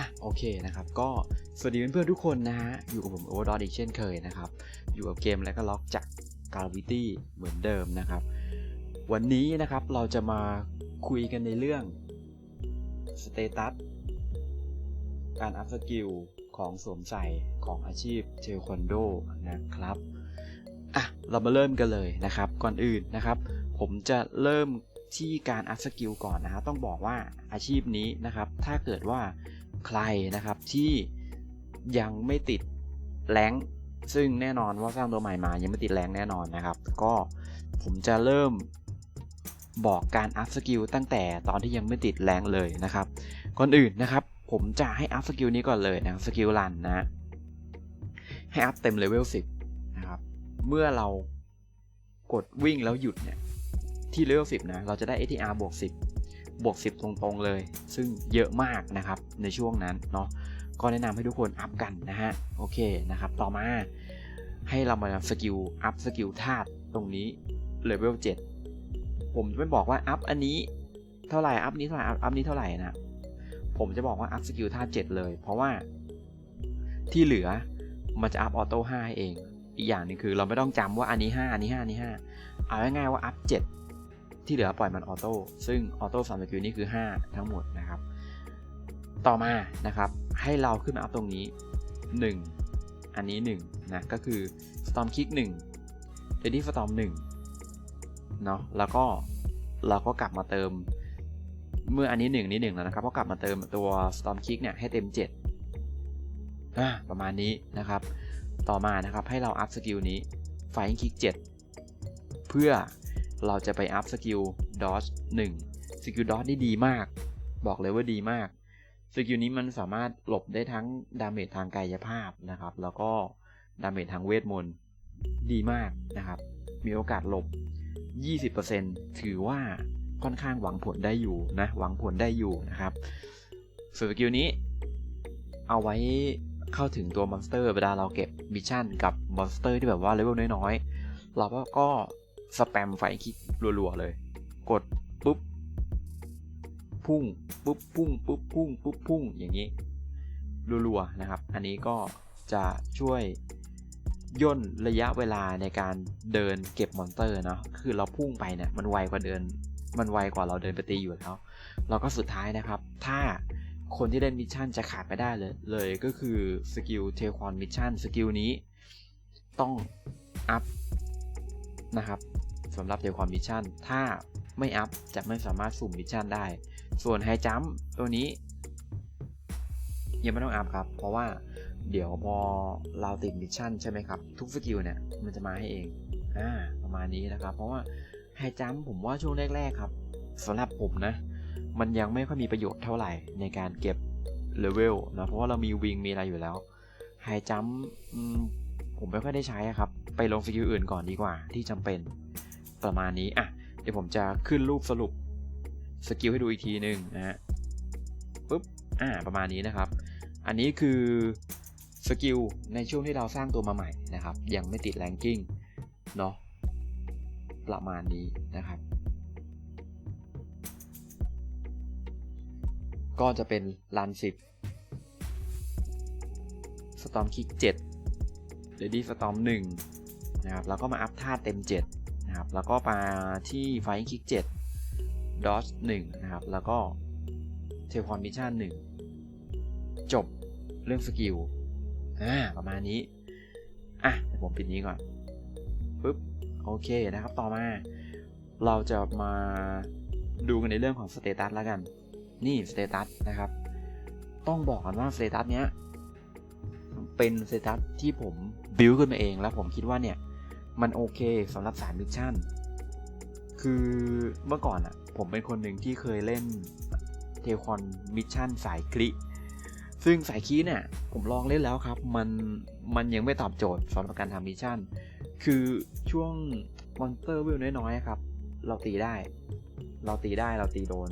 อะโอเคนะครับ ก็สวัสดีเพื่อนๆทุกคนนะฮะ อยู่กับผม o v e r d o t อีกเช่นเคยนะครับ อยู่กับเกมและก็ล็อกจาก Gravity เหมือนเดิมนะครับ วันนี้นะครับเราจะมาคุยกันในเรื่องสเตตัสการอัพสกิลของสวมใส่ของอาชีพเทควันโดนะครับอะเรามาเริ่มกันเลยนะครับ ก่อนอื่นนะครับ ผมจะเริ่มที่การอัพสกิลก่อนนะฮะต้องบอกว่าอาชีพนี้นะครับ ถ้าเกิดว่า ใครนะครับที่ยังไม่ติดแรงซึ่งแน่นอนว่าสร้างตัวใหม่มายังไม่ติดแรงแน่นอนนะครับ ก็ผมจะเริ่มบอกการอัพสกิลตั้งแต่ตอนที่ยังไม่ติดแรงเลยนะครับ ก่อนอื่นนะครับ ผมจะให้อัพสกิลนี้ก่อนเลยนะสกิลรันนะ ให้อัพเต็มเลเวล10 นะครับ เมื่อเรากดวิ่งแล้วหยุดเนี่ยที่เลเวล10 นะ เราจะได้ ATR บวก 10 บวก 10 ตรงๆเลย ซึ่งเยอะมากนะครับในช่วงนั้นเนาะก็แนะนำให้ทุกคนอัพกันนะฮะโอเคนะครับต่อมาให้เรามาสกิลอัพสกิลธาตุตรงนี้เลเวล7ผมจะไม่บอกว่าอัพอันนี้เท่าไหร่อัพนี้เท่าไหร่อัพนี้เท่าไหร่นะผมจะบอกว่าอัพสกิลธาตุ7เลย เพราะว่าที่เหลือมันจะอัพออโต้5ให้เอง อีกอย่างนึงคือเราไม่ต้องจำว่าอันนี้ 5 อันนี้ 5 อันนี้ 5 เอาง่ายๆว่าอัพ7 ที่เหลือปล่อยมันออโต้ซึ่งออโต้สามสกิลนี่คือ 5 ทั้งหมดนะครับ ต่อมานะครับให้เราขึ้นมาอัพตรงนี้ 1 อันนี้1นะก็คือ Storm Kick 1 Ready Storm 1เนาะแล้วก็เราก็กลับมาเติม เมื่ออันนี้ 1 นี้ 1 แล้วนะครับก็กลับมาเติมตัว Storm Kick เนี่ยให้เต็ม7อ่าประมาณนี้นะครับ ต่อมานะครับให้เราอัพสกิลนี้ Flying Kick 7 เพื่อ เราจะไปอัพสกิล Dodge 1สกิล Dodge นี่ดีมาก บอกเลยว่าดีมากสกิลนี้มันสามารถหลบได้ทั้งดาเมจทางกายภาพนะครับ แล้วก็ดาเมจทางเวทมนต์ดีมากนะครับ มีโอกาสหลบ 20%ถือว่าค่อนข้างหวังผลได้อยู่นะ หวังผลได้อยู่นะครับส่วนสกิลนี้ เอาไว้เข้าถึงตัวมอนสเตอร์เวลาเราเก็บมิชชั่นกับมอนสเตอร์ที่แบบว่าเลเวลน้อยๆ เราก็ สแปมไฟคิดรัวๆเลย กดปุ๊บ พุ่งปุ๊บพุ่งปุ๊บพุ่งปุ๊บพุ่งอย่างนี้รัวๆนะครับ อันนี้ก็จะช่วยย่นระยะเวลาในการเดินเก็บมอนสเตอร์เนาะคือเราพุ่งไปเนี่ยมันไวกว่าเดิน มันไวกว่าเราเดินไปตีอยู่แล้วแล้วก็สุดท้ายนะครับ ถ้าคนที่เล่นมิชชั่นจะขาดไม่ได้เลยเลยก็คือสกิลเทคอนมิชชั่นสกิลนี้ ต้องอัพ นะครับสำหรับเทคอนมิชชั่นถ้าไม่อัพจะไม่สามารถสุ่มมิชชั่นได้ ส่วนไฮจัมตัวนี้ ยังไม่ต้องอัพครับ เพราะว่าเดี๋ยวพอเราติดมิชชั่นใช่ไหมครับ ทุกสกิลเนี่ยมันจะมาให้เองอ่าประมาณนี้นะครับ เพราะว่าไฮจัมผมว่าช่วงแรก ๆครับสำหรับผมนะ มันยังไม่ค่อยมีประโยชน์เท่าไหร่ในการเก็บเลเวลนะเพราะว่าเรามีวิงมีอะไรอยู่แล้วไฮจัม ผมไม่ค่อยได้ใช้ครับ ไปลงสกิลอื่นก่อนดีกว่า ที่จำเป็นประมาณนี้อะเดี๋ยวผมจะขึ้นรูปสรุปสกิลให้ดูอีกทีหนึ่งนะฮะปุ๊บอ่าประมาณนี้นะครับ อันนี้คือสกิลในช่วงที่เราสร้างตัวมาใหม่นะครับ ยังไม่ติดแรงกิ้งเนาะประมาณนี้นะครับ ก็จะเป็นรัน10 Storm Kick 7 Ready Storm 1นะครับแล้วก็มาอัพท่าเต็ม7นะครับแล้วก็มาที่ Flying Kick 7 Dodge 1นะครับแล้วก็ t e l e p o r t Mission 1 จบเรื่องสกิลอ่าประมาณนี้ อะเดี๋ยวผมปิดนี้ก่อนปึ๊บโอเคนะครับต่อมาเราจะมาดูกันในเรื่องของสเตตัสแล้วกัน นี่สเตตัสนะครับ ต้องบอกกันว่าสเตตัสเนี้ยเป็นสเตตัสที่ผม บิวขึ้นมาเองแล้วผมคิดว่าเนี่ย มันโอเคสำหรับสายมิชชั่น คือเมื่อก่อนอะ่ะ ผมเป็นคนหนึ่งที่เคยเล่นเทคอนมิชชั่นสายคลิซึ่งสายคีเนี่ยผมลองเล่นแล้วครับ มันมันยังไม่ตอบโจทย์สำหรับการทำมิชชั่น คือช่วงมอนสเตอร์วิวน้อยๆครับ เราตีได้ เราตีได้เราตีโดน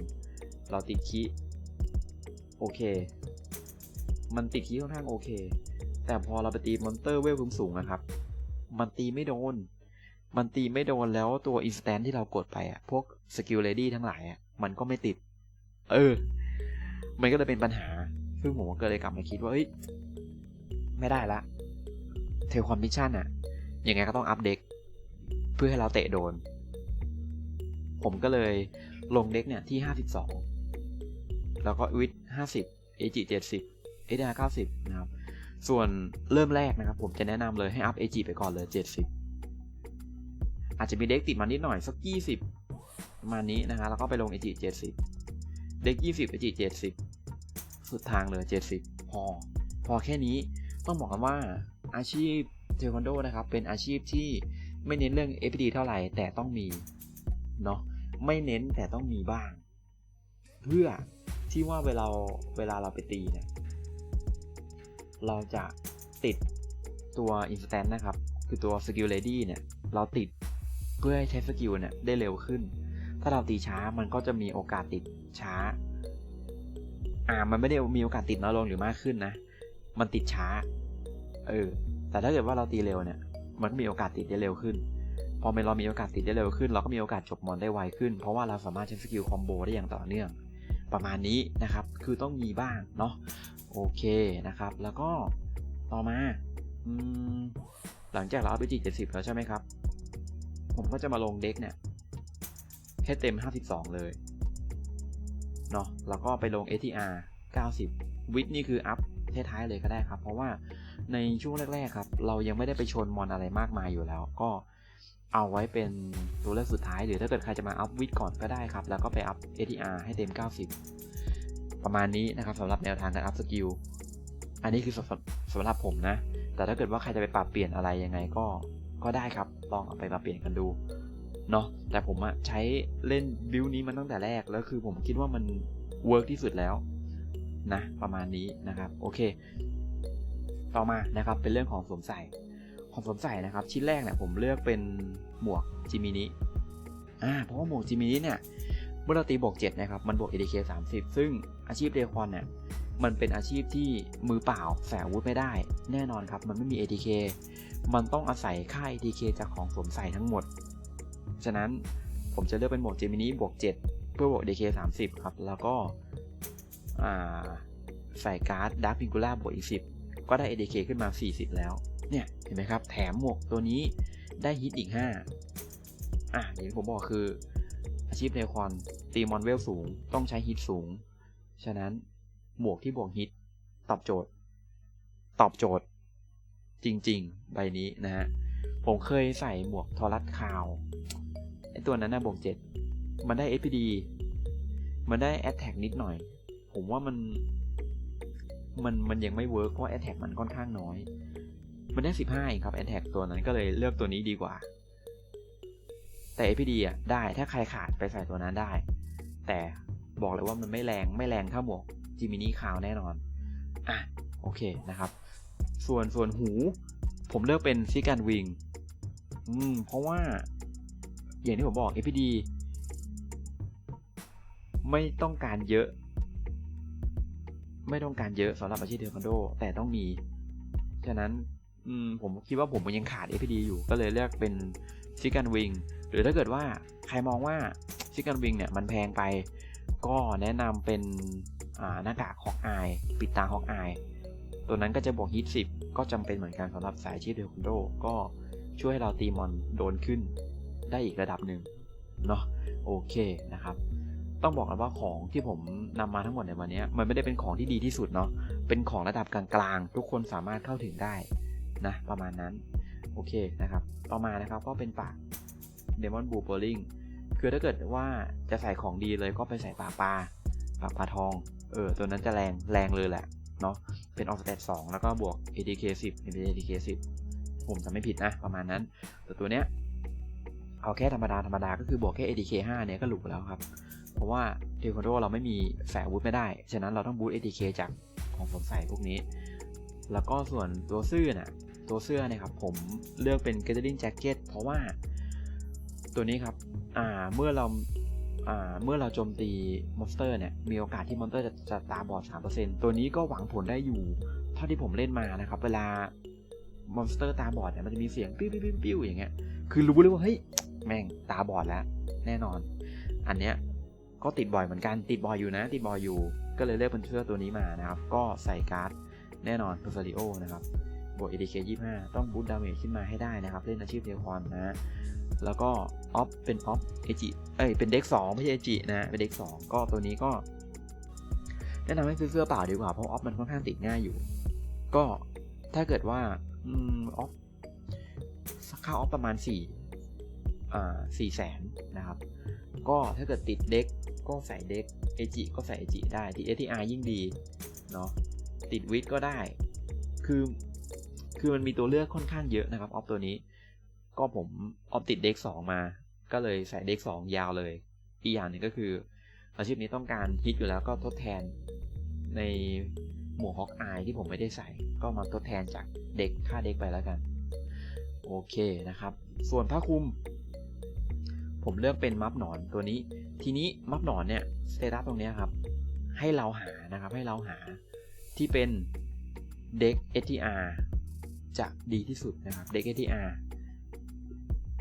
เราติดคีโอเค มันติดคีค่อนข้างโอเค แต่พอเราไปตีมอนเตอร์เวลสูงๆนะครับ มันตีไม่โดน มันตีไม่โดนแล้วตัวอินสแตนที่เรากดไปอะพวกสกิลเลดี้ทั้งหลายอะมันก็ไม่ติด เออ มันก็เลยเป็นปัญหา ซึ่งผมก็เลยกลับมาคิดว่าเอ้ย ไม่ได้ละ เทลคอนมิชชั่นอะยังไงก็ต้องอัปเด็กเพื่อให้เราเตะโดน ผมก็เลยลงเด็กเนี่ยที่ 52 แล้วก็วิท50 AG 70 ADR 90 นะครับ ส่วนเริ่มแรกนะครับ ผมจะแนะนำเลยให้อัพ AG ไปก่อนเลย 70 อาจจะมีเด็กติดมานิดหน่อยสัก 20 ประมาณนี้นะฮะแล้วก็ไปลง AG 70 เด็ก 20 AG 70 สุดทางเลย 70 พอ พอแค่นี้ต้องบอกกันว่าอาชีพเทควันโดนะครับ เป็นอาชีพที่ไม่เน้นเรื่อง FPD เท่าไหร่ แต่ต้องมีเนาะไม่เน้นแต่ต้องมีบ้าง เพื่อที่ว่าเวลาเวลาเราไปตีเนี่ย เราจะติดตัว instant นะครับ คือตัว skill ready เนี่ย เราติดเพื่อให้ใช้สกิลเนี่ยได้เร็วขึ้น ถ้าเราตีช้ามันก็จะมีโอกาสติดช้า อ่า มันไม่ได้มีโอกาสติดน้อยลงหรือมากขึ้นนะ มันติดช้า เออ แต่ถ้าเกิดว่าเราตีเร็วเนี่ย มันก็มีโอกาสติดได้เร็วขึ้น พอเรามีโอกาสติดได้เร็วขึ้น เราก็มีโอกาสจบมอนได้ไวขึ้น เพราะว่าเราสามารถใช้สกิลคอมโบได้อย่างต่อเนื่อง ประมาณนี้นะครับ คือต้องมีบ้างเนาะ โอเคนะครับ แล้วก็ต่อมาอหลังจากเราเอาไปจีเจ็ดสิบแล้วใช่ไหมครับ ผมก็จะมาลงเด็กเนี่ยให้เต็ม 52 เลยเนาะแล้วก็ไปลง ATR 90 วิทนี่คืออัพท้ายๆเลยก็ได้ครับ เพราะว่าในช่วงแรก ๆ ครับ เรายังไม่ได้ไปชนมอนอะไรมากมายอยู่แล้ว ก็เอาไว้เป็นตัวเลือกสุดท้าย หรือถ้าเกิดใครจะมาอัพวิทก่อนก็ได้ครับ แล้วก็ไปอัพ ATR ให้เต็ม 90 ประมาณนี้นะครับสำหรับแนวทางการอัพสกิลอันนี้คือสำสำหรับผมนะ แต่ถ้าเกิดว่าใครจะไปปรับเปลี่ยนอะไรยังไงก็ก็ได้ครับลองเอาไปปรับเปลี่ยนกันดูเนาะแต่ผมอะใช้เล่นบิลนี้มันตั้งแต่แรกแล้วคือผมคิดว่ามันเวิร์กที่สุดแล้วนะประมาณนี้นะครับโอเค ต่อมานะครับเป็นเรื่องของสวมใส่ของสวมใส่นะครับ ชิ้นแรกเนี่ยผมเลือกเป็นหมวกจิมินิอ่าเพราะว่าหมวกจิมินิเนี่ย มื่อเราตีบวก7นะครับ มันบวก ADK 30 ซึ่งอาชีพเดคอนเนี่ย มันเป็นอาชีพที่มือเปล่าแฝงอาวุธไม่ได้ แน่นอนครับ มันไม่มี ATK มันต้องอาศัยค่า ATK จากของสวมใส่ทั้งหมด ฉะนั้นผมจะเลือกเป็นโหมดเจมินีบวก 7 เพื่อบวก ATK 30 ครับ แล้วก็ใส่การ์ดดาร์พิงกูล่าบวกอีก 10 ก็ได้ ATK ขึ้นมา 40 แล้ว เนี่ย เห็นไหมครับ แถมหมวกตัวนี้ได้ฮิตอีก 5อะอย่างที่ผมบอกคือ ชีพเนคอนตีมอนเวลสูง ต้องใช้ฮิตสูง ฉะนั้นหมวกที่บวกฮิต ตอบโจทย์ ตอบโจทย์ จริง ๆ ใบนี้นะฮะ ผมเคยใส่หมวกทอรัสคาวไอตัวนั้นนะบวกเจ็ดมันได้ SPD มันได้ Attack นิดหน่อย ผมว่ามัน มันมันยังไม่เวิร์กเพราะ Attack มันค่อนข้างน้อย มันได้ 15เองครับ Attack ตัวนั้นก็เลยเลือกตัวนี้ดีกว่า แต่ SPD อะได้ถ้าใครขาดไปใส่ตัวนั้นได้ แต่บอกเลยว่ามันไม่แรงไม่แรงเท่าหมวกจิมินี่คาวแน่นอนอะโอเคนะครับ ส่วนส่วนหู ผมเลือกเป็นซิการวิงอืมเพราะว่าอย่างที่ผมบอก FPD ไม่ต้องการเยอะ ไม่ต้องการเยอะสำหรับอาชีพเทควันโด แต่ต้องมี ฉะนั้นมผมคิดว่าผมยังขาด FPD อยู่ก็เลยเลือกเป็นซิการวิง หรือถ้าเกิดว่าใครมองว่าซิคการวิงเนี่ยมันแพงไป ก็แนะนำเป็นหน้ากากฮอกอายปิดตาฮอกอายตัวนั้นก็จะบวกฮิตสิบก็จำเป็นเหมือนกันสำหรับสายชีพเดคอนโดก็ช่วยให้เราตีมอนโดนขึ้นได้อีกระดับหนึ่งเนาะโอเคนะครับ ต้องบอกกันว่าของที่ผมนำมาทั้งหมดในวันนี้มันไม่ได้เป็นของที่ดีที่สุดเนาะเป็นของระดับกลางๆ ทุกคนสามารถเข้าถึงได้นะประมาณนั้น โอเคนะครับ ต่อมานะครับก็เป็นปาก เดมอนบูโบลิงคือถ้าเกิดว่าจะใส่ของดีเลยก็ไปใส่ปากปลาปากปลาทองเออตัวนั้นจะแรงแรงเลยแหละเนาะเป็นออสเตตสองแล้วก็บวก ATK 10เป็น ATK 10ผมจำไม่ผิดนะประมาณนั้น แต่ตัวเนี้ยเอาแค่ธรรมดาธรรมดาก็คือบวกแค่ ATK 5เนี่ยก็หลุดแล้วครับ เพราะว่าเทควันโดเราไม่มีแฝงอาวุธไม่ได้ ฉะนั้นเราต้องบูต ATK จากของสมใส่พวกนี้ แล้วก็ส่วนตัวเสื้อน่ะตัวเสื้อเนี่ยครับผมเลือกเป็น Gathering Jacket เพราะว่า ตัวนี้ครับอ่าเมื่อเราเมื่อเราโจมตีมอนสเตอร์เนี่ยมีโอกาสที่มอนสเตอร์จะจะตาบอด 3%ตัวนี้ก็หวังผลได้อยู่ เท่าที่ผมเล่นมานะครับเวลามอนสเตอร์ตาบอดเนี่ยมันจะมีเสียงปิ้วปิ้วปิ้วอย่างเงี้ยคือรู้เลยว่าเฮ้ยแม่งตาบอดแล้ว แน่นอน อันเนี้ยก็ติดบ่อยเหมือนกันติดบ่อยอยู่นะ ติดบ่อยอยู่ก็เลยเลือกเป็นเสื้อตัวนี้มานะครับ ก็ใส่การ์ดแน่นอนเพอร์ซาริโอนะครับ บวก ADK 25 ต้องบูตดาเมจขึ้นมาให้ได้นะครับ เล่นอาชีพเทคอนนะ แล้วก็ออฟเป็นออฟเอจิเอ้ยเป็นเด็ก2ไม่ใช่เอจินะเป็นเด็ก2ก็ตัวนี้ก็แนะนำให้ซื้อเสื้อเปล่าดีกว่าเพราะออฟมันค่อนข้างติดง่ายอยู่ ก็ถ้าเกิดว่าอออฟค่าออฟประมาณ4อ่า4แสนนะครับ ก็ถ้าเกิดติดเด็กก็ใส่เด็กเอจิก็ใส่เอจิได้ติด ATR ยิ่งดีเนาะติดวิทก็ได้ คือ คือมันมีตัวเลือกค่อนข้างเยอะนะครับออฟตัวนี้ ก็ผมออฟติดเด็กสองมา ก็เลยใส่เด็กสองยาวเลย อีกอย่างหนึ่งก็คือ อาชีพนี้ต้องการฮิตอยู่แล้วก็ทดแทนในหมวกฮอกอายที่ผมไม่ได้ใส่ ก็มาทดแทนจากเด็กค่าเด็กไปแล้วกัน โอเคนะครับ ส่วนผ้าคลุม ผมเลือกเป็นมัฟหนอนตัวนี้ ทีนี้มัฟหนอนเนี่ยสเตตัสตรงนี้ครับ ให้เราหานะครับให้เราหาที่เป็นเด็ก STR จะดีที่สุดนะครับเด็ก STR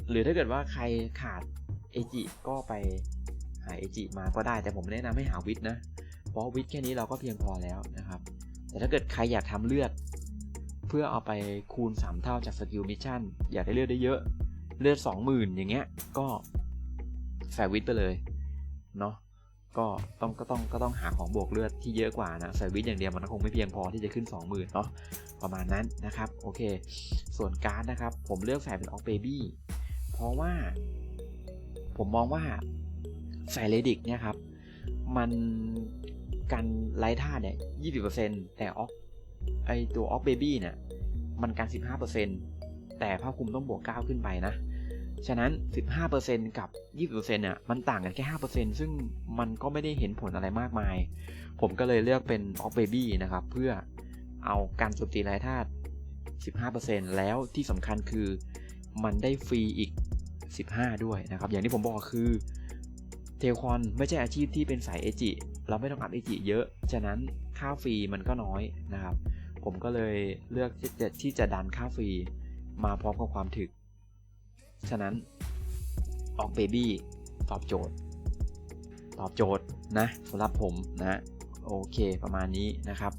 หรือถ้าเกิดว่าใครขาดเอจิก็ไปหาเอจิมาก็ได้แต่ผมแนะนำให้หาวิทนะ เพราะวิทแค่นี้เราก็เพียงพอแล้วนะครับ แต่ถ้าเกิดใครอยากทำเลือด เพื่อเอาไปคูณ 3 เท่าจากสกิลมิชชั่น อยากได้เลือดได้เยอะเลือด20,000 อย่างเงี้ยก็ใส่วิทไปเลยเนาะ ก็ต้องก็ต้องก็ต้องหาของบวกเลือดที่เยอะกว่านะใส่วิทอย่างเดียวมันคงไม่เพียงพอที่จะขึ้น 20,000เนาะประมาณนั้นนะครับโอเค ส่วนการ์ดนะครับ ผมเลือกใส่เป็นออกเบบี้เพราะว่า ผมมองว่าใส่เลดิกเนี่ยครับ มันกันไลท์ท่าเนี่ยยี่สิบเปอร์เซ็นแต่ออกไอตัวออกเบบี้เนี่ยมันกันสิบห้าเปอร์เซ็นแต่ผ้าคลุมต้องบวกเก้าขึ้นไปนะ ฉะนั้น 15%กับ 20%เนี่ยมันต่างกันแค่ 5%ซึ่งมันก็ไม่ได้เห็นผลอะไรมากมาย ผมก็เลยเลือกเป็น Off Baby นะครับ เพื่อเอาการโจมตีไร้ธาตุ 15%แล้วที่สำคัญคือมันได้ฟรีอีก 15 ด้วยนะครับ อย่างที่ผมบอกคือเทลคอนไม่ใช่อาชีพที่เป็นสายเอจิเราไม่ต้องอัพเอจิเยอะ ฉะนั้นค่าฟรีมันก็น้อยนะครับ ผมก็เลยเลือกที่จะที่จะดันค่าฟรีมาพร้อมกับความถึก ฉะนั้นออกเบบี้ตอบโจทย์ ตอบโจทย์นะสำหรับผมนะโอเคประมาณนี้นะครับ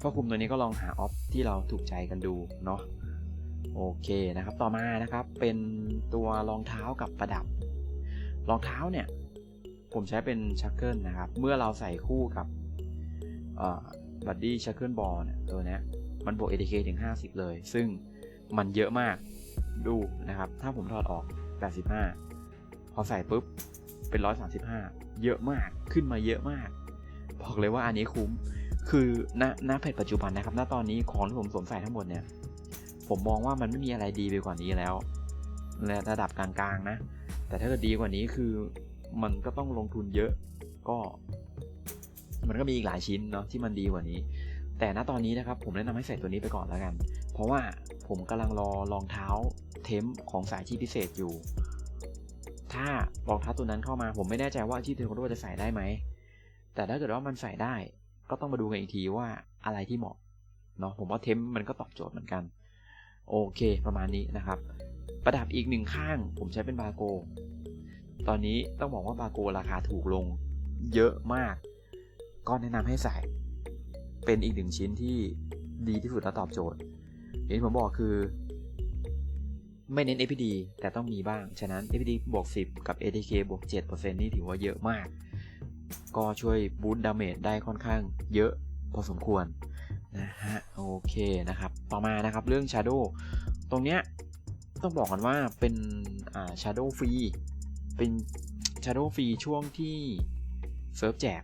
พ่อคุมตัวนี้ก็ลองหาออฟที่เราถูกใจกันดูเนาะโอเคนะครับต่อมานะครับเป็นตัวรองเท้ากับประดับ รองเท้าเนี่ยผมใช้เป็นชักเกิลนะครับ เมื่อเราใส่คู่กับบัดดี้ชักเกิลบอลเนี่ยตัวนี้มันบวก ATK ถึง 50 เลย ซึ่งมันเยอะมาก ดูนะครับ ถ้าผมถอดออก 85 พอใส่ปุ๊บ เป็น 135 เยอะมาก ขึ้นมาเยอะมาก บอกเลยว่าอันนี้คุ้ม คือณณเพจปัจจุบันนะครับ ณ ตอนนี้ของที่ผมสวมใส่ทั้งหมดเนี่ย ผมมองว่ามันไม่มีอะไรดีไปกว่านี้แล้ว ระดับกลางๆนะ แต่ถ้าเกิดดีกว่านี้คือมันก็ต้องลงทุนเยอะ ก็ มันก็มีอีกหลายชิ้นเนาะที่มันดีกว่านี้แต่ณตอนนี้นะครับผมแนะนำให้ใส่ตัวนี้ไปก่อนแล้วกัน เพราะว่าผมกำลังรอรองเท้า เทมของสายที่พิเศษอยู่ ถ้ารองเท้าตัวนั้นเข้ามาผมไม่แน่ใจว่าที่เทคโนโลจะใส่ได้ไหม แต่ถ้าเกิดว่ามันใส่ได้ ก็ต้องมาดูกันอีกทีว่าอะไรที่เหมาะเนาะผมว่าเทมมันก็ตอบโจทย์เหมือนกัน โอเค ประมาณนี้นะครับ ประดับอีกหนึ่งข้าง ผมใช้เป็นบาโก ตอนนี้ต้องบอกว่าบาโกราคาถูกลงเยอะมาก ก็แนะนำให้ใส่ เป็นอีกหนึ่งชิ้นที่ดีที่สุดและตอบโจทย์อย่างที่ผมบอกคือ ไม่เน้น APD แต่ต้องมีบ้าง ฉะนั้น APD บวก 10 กับ ATK บวก 7%นี่ถือว่าเยอะมาก ก็ช่วยบูตดาเมจได้ค่อนข้างเยอะพอสมควรนะฮะโอเคนะครับ ต่อมานะครับเรื่อง Shadow ตรงเนี้ยต้องบอกกันว่าเป็นอ่า Shadow ฟรีเป็น Shadow ฟรีช่วงที่เซิร์ฟแจก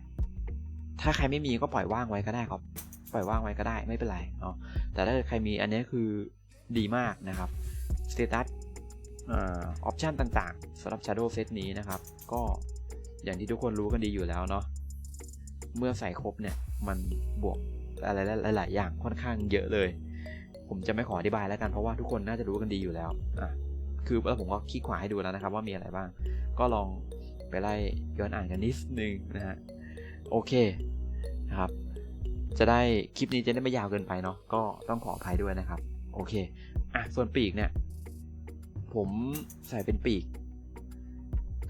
ถ้าใครไม่มีก็ปล่อยว่างไว้ก็ได้ครับ ปล่อยว่างไว้ก็ได้ไม่เป็นไรเนาะแต่ถ้าใครมีอันนี้คือดีมากนะครับ สเตตัสออปชันต่างๆสำหรับ Shadow Set นี้นะครับ ก็อย่างที่ทุกคนรู้กันดีอยู่แล้วเนาะเมื่อใส่ครบเนี่ย มันบวกอะไรหลาย ๆ อย่างค่อนข้างเยอะเลย ผมจะไม่ขออธิบายแล้วกันเพราะว่าทุกคนน่าจะรู้กันดีอยู่แล้วอะคือแล้วผมก็คลิกขวาให้ดูแล้วนะครับ ว่ามีอะไรบ้าง ก็ลองไปไล่ย้อนอ่านกันนิดนึงนะฮะโอเคนะครับ จะได้คลิปนี้จะได้ไม่ยาวเกินไปเนาะก็ต้องขออภัยด้วยนะครับ โอเคอะส่วนปีกเนี่ย ผมใส่เป็นปีก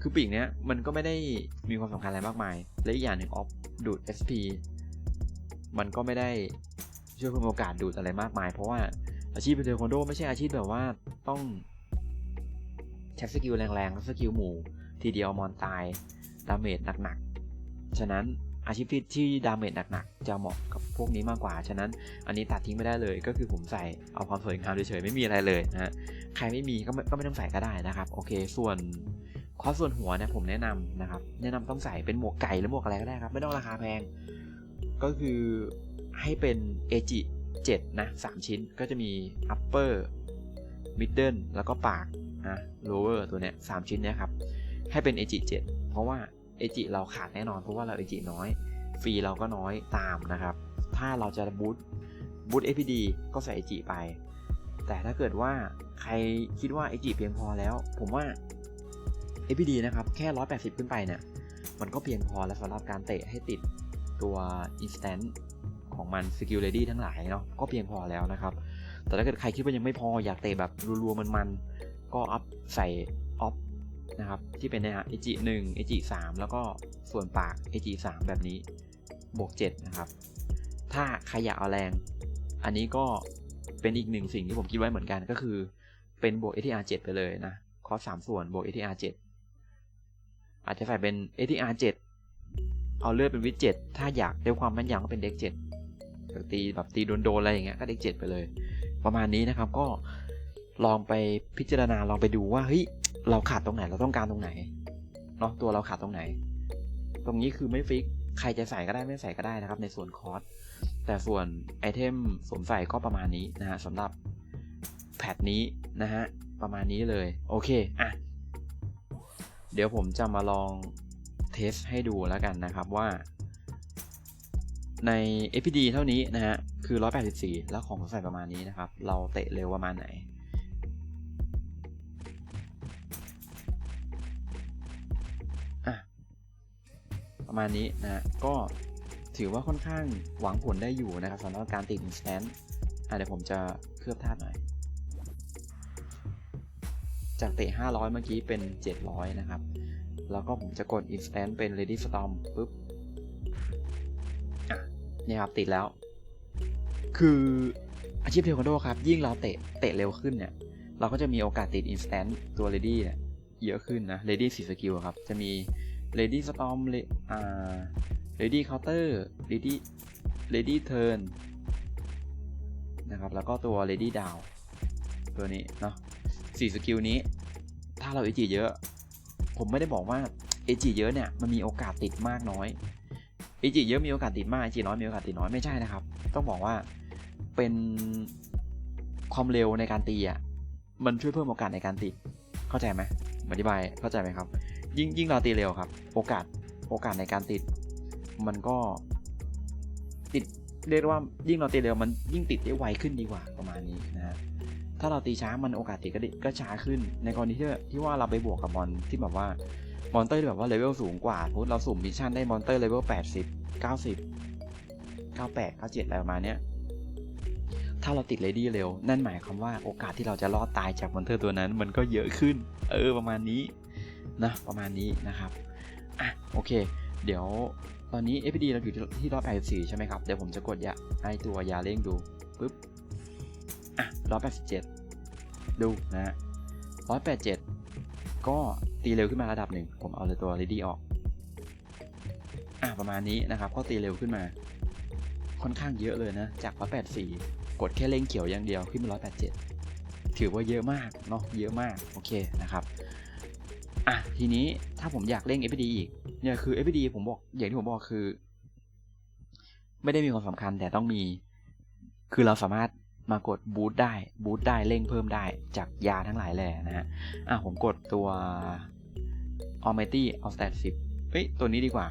คือปีกเนี้ยมันก็ไม่ได้มีความสำคัญอะไรมากมาย และอีกอย่างหนึ่งออฟดูด SP มันก็ไม่ได้ช่วยเพิ่มโอกาสดูดอะไรมากมาย เพราะว่าอาชีพเป็นเทควันโดไม่ใช่อาชีพแบบว่าต้องใช้สกิลแรงๆสกิลหมู่ ทีเดียวมอนตายดาเมจหนักๆ ฉะนั้น อาชีพที่ที่ดาเมจหนักๆ จะเหมาะกับพวกนี้มากกว่า ฉะนั้นอันนี้ตัดทิ้งไม่ได้เลย ก็คือผมใส่เอาความสวยงามเฉยๆ ไม่มีอะไรเลยนะฮะ ใครไม่มีก็ไม่ก็ไม่ต้องใส่ก็ได้นะครับ โอเค ส่วนคอส่วนหัวเนี่ยผมแนะนำนะครับ แนะนำต้องใส่เป็นหมวกไก่หรือหมวกอะไรก็ได้ครับ ไม่ต้องราคาแพง ก็คือให้เป็นเอจิ7นะ3ชิ้นก็จะมี upper middle แล้วก็ปากนะ lower ตัวเนี้ยสามชิ้นเนี้ยครับ ให้เป็นเอจิ7เพราะว่า เอจิเราขาดแน่นอนเพราะว่าเราเอจิน้อย ฟรีเราก็น้อยตามนะครับ ถ้าเราจะบูตบูต APD ก็ใส่เอจิไป แต่ถ้าเกิดว่าใครคิดว่าเอจิเพียงพอแล้ว ผมว่า APD นะครับ แค่ 180 ขึ้นไปเนี่ย มันก็เพียงพอแล้วสำหรับการเตะให้ติดตัว instant ของมัน skill ready ทั้งหลายเนาะก็เพียงพอแล้วนะครับ แต่ถ้าเกิดใครคิดว่ายังไม่พออยากเตะแบบรัวๆมันๆก็อัพใส่ นะครับ ที่เป็นเนี่ย AG 1 AG 3แล้วก็ส่วนปาก AG 3แบบนี้บวก7นะครับ ถ้าใครอยากเอาแรง อันนี้ก็เป็นอีกหนึ่งสิ่งที่ผมคิดไว้เหมือนกันก็คือ เป็นบวก ATR 7ไปเลยนะคอส3ส่วนบวก ATR 7อาจจะใส่เป็น ATR 7เอาเลือดเป็นวิท7ถ้าอยากได้ความแม่นยำก็เป็นเด็ก7ตีแบบตีโดนๆอะไรอย่างเงี้ยก็เด็ก7ไปเลย ประมาณนี้นะครับก็ลองไปพิจารณาลองไปดูว่าเฮ้ย เราขาดตรงไหนเราต้องการตรงไหนเนาะตัวเราขาดตรงไหน ตรงนี้คือไม่ฟิกใครจะใส่ก็ได้ไม่ใส่ก็ได้นะครับ ในส่วนคอร์สแต่ส่วนไอเทมสวมใส่ก็ประมาณนี้นะฮะสำหรับแพทนี้นะฮะประมาณนี้เลยโอเคอะเดี๋ยวผมจะมาลองเทสให้ดูแล้วกันนะครับว่า ใน FPD เท่านี้นะฮะคือ 184 แล้วของใส่ประมาณนี้นะครับ เราเตะเร็วประมาณไหน ประมาณนี้นะก็ถือว่าค่อนข้างหวังผลได้อยู่นะครับสำหรับการติด instant อะเดี๋ยวผมจะเคลือบธาตุหน่อย จากเตะ 500 เมื่อกี้เป็น 700 นะครับ แล้วก็ผมจะกด instant เป็น ready storm ปุ๊บเนี่ยครับติดแล้ว คืออาชีพเทควันโดครับ ยิ่งเราเตะเตะเร็วขึ้นเนี่ย เราก็จะมีโอกาสติด instant ตัว ready เนี่ยเยอะขึ้นนะ ready 4สกิลครับ จะมี ready storm อ่า ready counter ready ready turn นะครับ แล้วก็ตัว ready down ตัวนี้เนาะสี่สกิลนี้ ถ้าเราเอจีเยอะ ผมไม่ได้บอกว่าเอจีเยอะเนี่ย มันมีโอกาสติดมากน้อยเอจีเยอะมีโอกาสติดมากเอจีน้อยมีโอกาสติดน้อยไม่ใช่นะครับ ต้องบอกว่าเป็นความเร็วในการตีอะ มันช่วยเพิ่มโอกาสในการติด เข้าใจไหมอธิบายเข้าใจไหมครับ ยิ่งยิ่งเราตีเร็วครับ โอกาสโอกาสในการติด มันก็ติดเรียกว่ายิ่งเราตีเร็วมันยิ่งติดได้ไวขึ้นดีกว่าประมาณนี้นะฮะถ้าเราตีช้ามันโอกาสติดก็ก็ช้าขึ้น ในกรณีที่ที่ว่าเราไปบวกกับบอลที่แบบว่ามอนเตอร์ที่แบบว่าเลเวลสูงกว่าสมมติเราสุ่มมิชชั่นได้มอนเตอร์เลเวล80 90 98 97อะไรประมาณเนี้ยถ้าเราติดเลดี้เร็ว นั่นหมายความว่าโอกาสที่เราจะรอดตายจากมอนเตอร์ตัวนั้น มันก็เยอะขึ้น เออประมาณนี้ นะประมาณนี้นะครับอะโอเค เดี๋ยวตอนนี้ FPD เราอยู่ที่ร้อยแปดสี่ใช่ไหมครับ เดี๋ยวผมจะกดยาไอตัวยาเร่งดูปุ๊บอะร้อยแปดสิบเจ็ดดูนะฮะร้อยแปดเจ็ดก็ตีเร็วขึ้นมาระดับหนึ่ง ผมเอาเลยตัว ready ออกอะประมาณนี้นะครับ ก็ตีเร็วขึ้นมา ค่อนข้างเยอะเลยนะ จากร้อยแปดสี่กดแค่เร่งเขียวอย่างเดียวขึ้นมาร้อยแปดเจ็ดถือว่าเยอะมากเนาะเยอะมากโอเคนะครับ อะทีนี้ถ้าผมอยากเร่ง FPD อีกเนี่ยคือ FPD ผมบอกอย่างที่ผมบอกคือ ไม่ได้มีความสำคัญแต่ต้องมี คือเราสามารถมากดบูตได้บูตได้เร่งเพิ่มได้จากยาทั้งหลายแหล่นะฮะอะผมกดตัว Almighty a l s t a t 10เอ้ย ตัวนี้ดีกว่า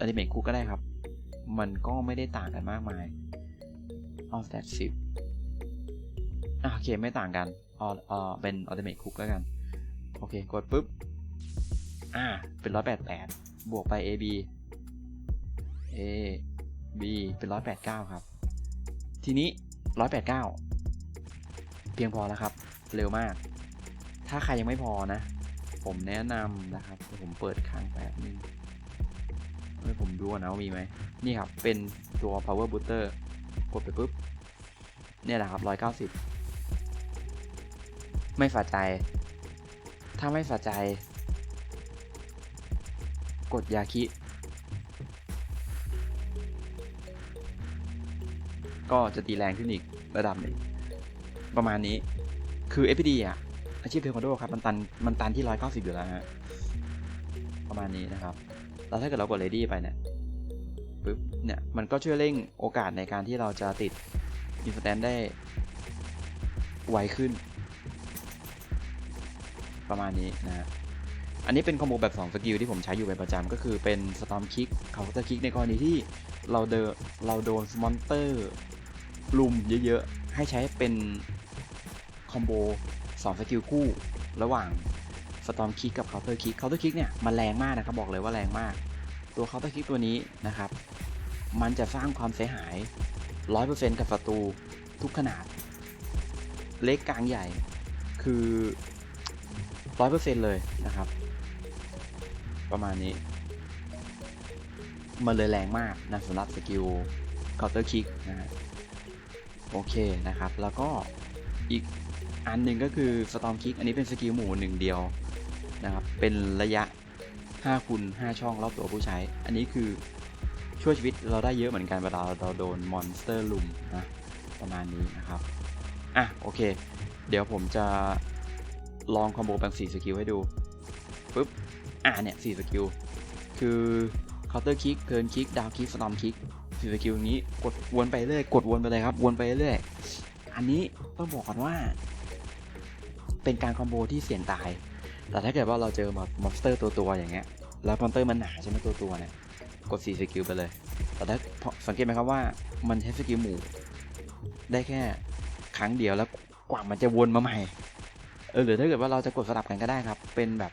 a l t i m a t e Cook ก็ได้ครับ มันก็ไม่ได้ต่างกันมากมาย a l s t a t 10อะโอเค ไม่ต่างกันอออเป็น Ultimate Cook แล้วกัน อเคกดปุ๊บ อ่า เป็นร้อยแปดแปดบวกไป AB A B เป็นร้อยแปดเก้าครับ ทีนี้ร้อยแปดเก้าเพียงพอแล้วครับ เร็วมาก ถ้าใครยังไม่พอนะ ผมแนะนำนะครับเดี๋ยวผมเปิดค้างแป๊บนึงให้ผมดูก่อนนะว่ามีไหม นี่ครับ เป็นตัว power booster กดไปปุ๊บ เนี่ยแหละครับ 190 ไม่ฝาใจ ถ้าไม่ฝาใจ กดยาคิ ก็จะตีแรงขึ้นอีกระดับหนึ่งประมาณนี้คือ FPD อะ อาชีพเทควันโดครับ มันตันมันตันที่ 190 อยู่แล้วฮะ ประมาณนี้นะครับ แล้วถ้าเกิดเรากด ready ไปเนี่ยปึ๊บเนี่ย มันก็ช่วยเร่งโอกาสในการที่เราจะติด instant ได้ไวขึ้น ประมาณนี้นะอันนี้เป็นคอมโบแบบ 2 สกิลที่ผมใช้อยู่เป็นประจำก็คือเป็น storm kick counter kick ในกรณีที่เราเดนเราโดนมอนเตอร์ลุมเยอะๆ ให้ใช้เป็นคอมโบ2 สกิลคู่ระหว่าง storm kick กับ counter kick counter kick เนี่ยมันแรงมากนะครับบอกเลยว่าแรงมาก ตัว counter kick ตัวนี้นะครับ มันจะสร้างความเสียหาย 100%กับศัตรูทุกขนาด เล็กกลางใหญ่ คือ 100%เปอร์เซ็นเลยนะครับ ประมาณนี้ มันเลยแรงมากนะสำหรับสกิล counter kick นะฮะโอเคนะครับ แล้วก็อีกอันหนึ่งก็คือ storm kick อันนี้เป็นสกิลหมู่หนึ่งเดียวนะครับ เป็นระยะ5คูณ5ช่องรอบตัวผู้ใช้ อันนี้คือช่วยชีวิตเราได้เยอะเหมือนกันเวลาเราโดนมอนสเตอร์ลุมนะประมาณนี้นะครับ อะโอเค เดี๋ยวผมจะ ลองคอมโบแบ่ง4สกิลให้ดูปุ๊บอ่าเนี่ย4สกิลคือ counter kick turn kick down kick storm kick 4สกิลอย่างนี้กดวนไปเรื่อยกดวนไปเลยครับวนไปเรื่อยอันนี้ต้องบอกก่อนว่า เป็นการคอมโบที่เสี่ยงตาย แต่ถ้าเกิดว่าเราเจอแบบมอนสเตอร์ตัวตัวๆอย่างเงี้ยแล้วมอนสเตอร์มันหนาใช่ไหมตัวตัวๆเนี่ยกด4สกิลไปเลย แต่ถ้าสังเกตไหมครับว่ามันใช้สกิลหมู่ได้แค่ครั้งเดียวแล้วกว่ามันจะวนมาใหม่ เออหรือถ้าเกิดว่าเราจะกดสลับกันก็ได้ครับ เป็นแบบ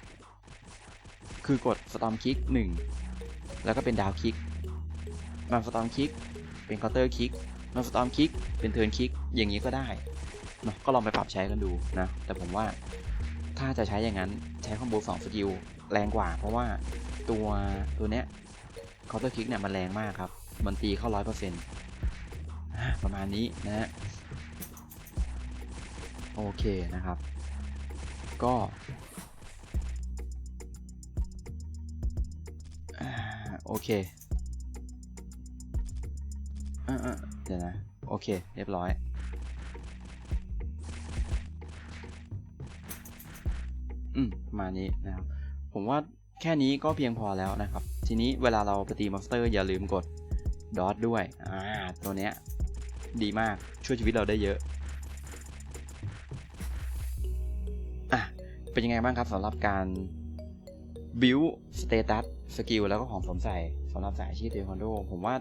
คือกดสตอมคิกหนึ่งแล้วก็เป็นดาวคิกมาสตอมคิกเป็นเคาน์เตอร์คิกมาสตอมคิกเป็นเทิร์นคิกอย่างนี้ก็ได้เนาะก็ลองไปปรับใช้กันดูนะ แต่ผมว่าถ้าจะใช้อย่างนั้นใช้คอมโบ2สกิลแรงกว่า เพราะว่าตัวตัวเนี้ยเคาน์เตอร์คิกเนี่ยมันแรงมากครับ มันตีเข้าร้อยเปอร์เซ็นต์ประมาณนี้นะฮะโอเคนะครับ ก็โอเคเดี๋ยวนะ โอเค เรียบร้อย อืม มานี้นะครับ ผมว่าแค่นี้ก็เพียงพอแล้วนะครับ ทีนี้เวลาเราปตีมอนสเตอร์อย่าลืมกดดอทด้วย อ่า ตัวเนี้ย ดีมาก ช่วยชีวิตเราได้เยอะ เป็นยังไงบ้างครับสำหรับการ build status skill แล้วก็ของสวมใส่สำหรับสายอาชีพเทควันโด ผมว่า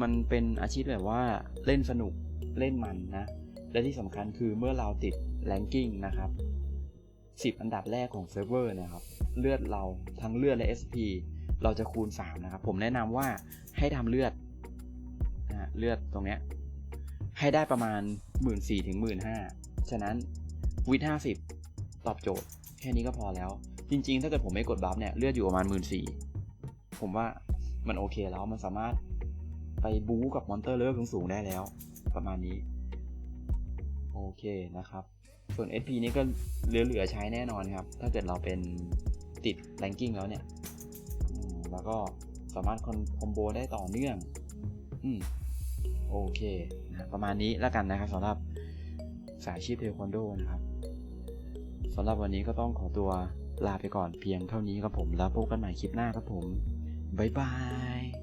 มันเป็นอาชีพแบบว่าเล่นสนุกเล่นมันนะ และที่สำคัญคือเมื่อเราติด ranking นะครับ 10 อันดับแรกของเซิร์ฟเวอร์นะครับ เลือดเราทั้งเลือดและ SP เราจะคูณ 3 นะครับ ผมแนะนำว่าให้ทำเลือดนะฮะเลือดตรงเนี้ยให้ได้ประมาณ 1 4ื่นถึงหมื่นห้าฉะนั้นวิทห้าสิบ ตอบโจทย์ แค่นี้ก็พอแล้ว จริง ๆ ถ้าเกิดผมไม่กดบัฟเนี่ยเลือดอยู่ประมาณ1 4ื่นสี่ผมว่ามันโอเคแล้วมันสามารถไปบู๊กับมอนเตอร์เลเวลสูงๆได้แล้ว ประมาณนี้ โอเคนะครับ ส่วน SP นี้ก็เหลือๆใช้แน่นอนครับ ถ้าเกิดเราเป็นติดแรงกิ้งแล้วเนี่ยแล้วก็สามารถคอมโบได้ต่อเนื่อง อืมโอเคนะประมาณนี้แล้วกันนะครับสำหรับสายชีพเทควันโดนะครับ สำหรับวันนี้ก็ต้องขอตัวลาไปก่อนเพียงเท่านี้ครับผม แล้วพบกันใหม่คลิปหน้าครับผม บ๊ายบาย